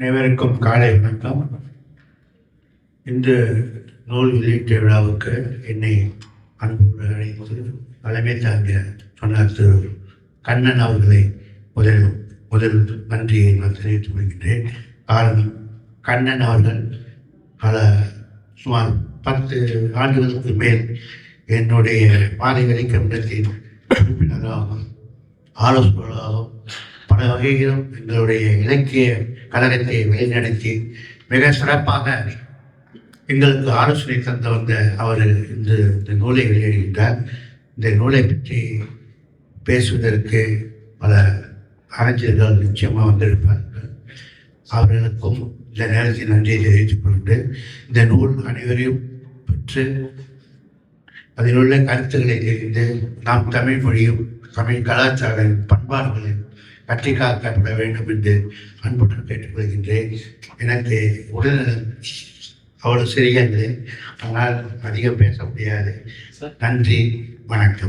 அனைவருக்கும் காலை வணக்கம். இந்த நூல் வெளியீட்டு விழாவுக்கு என்னை அன்போடு அழைத்து தலைமை தாங்கிய சொன்னார் திரு கண்ணன் அவர்களை முதல் முதல் நன்றியை நான் தெரிவித்துக் கொள்கின்றேன். காரணம் கண்ணன் அவர்கள் பல சுமார் பத்து ஆண்டுகளுக்கு மேல் என்னுடைய பாதைகளை கமிடத்தின் உறுப்பினராகவும் ஆலோசகராகவும் பல வகையிலும் எங்களுடைய இலக்கிய கழகத்தை வழிநடத்தி மிக சிறப்பாக எங்களுக்கு ஆலோசனை தந்த வந்த அவர் இந்த இந்த நூலை வெளியிடுகின்றார். இந்த நூலை பற்றி பேசுவதற்கு பல அறிஞர்கள் நிச்சயமாக வந்திருப்பார்கள். அவர்களுக்கும் இந்த நேரத்தில் நன்றியை தெரிவித்துக் கொண்டு இந்த நூல் அனைவரையும் பெற்று அதில் உள்ள கருத்துக்களை தெரிந்து நாம் தமிழ் மொழியும் தமிழ் கலாச்சாரம் பண்பாடுகளையும் கட்டி காக்கப்பட வேண்டும் என்று அன்புடன் கேட்டுக்கொள்கின்றேன். எனக்கு உடல்நலம் அவ்வளவு சிறியது ஆனால் அதிகம் பேச முடியாது. நன்றி வணக்கம்.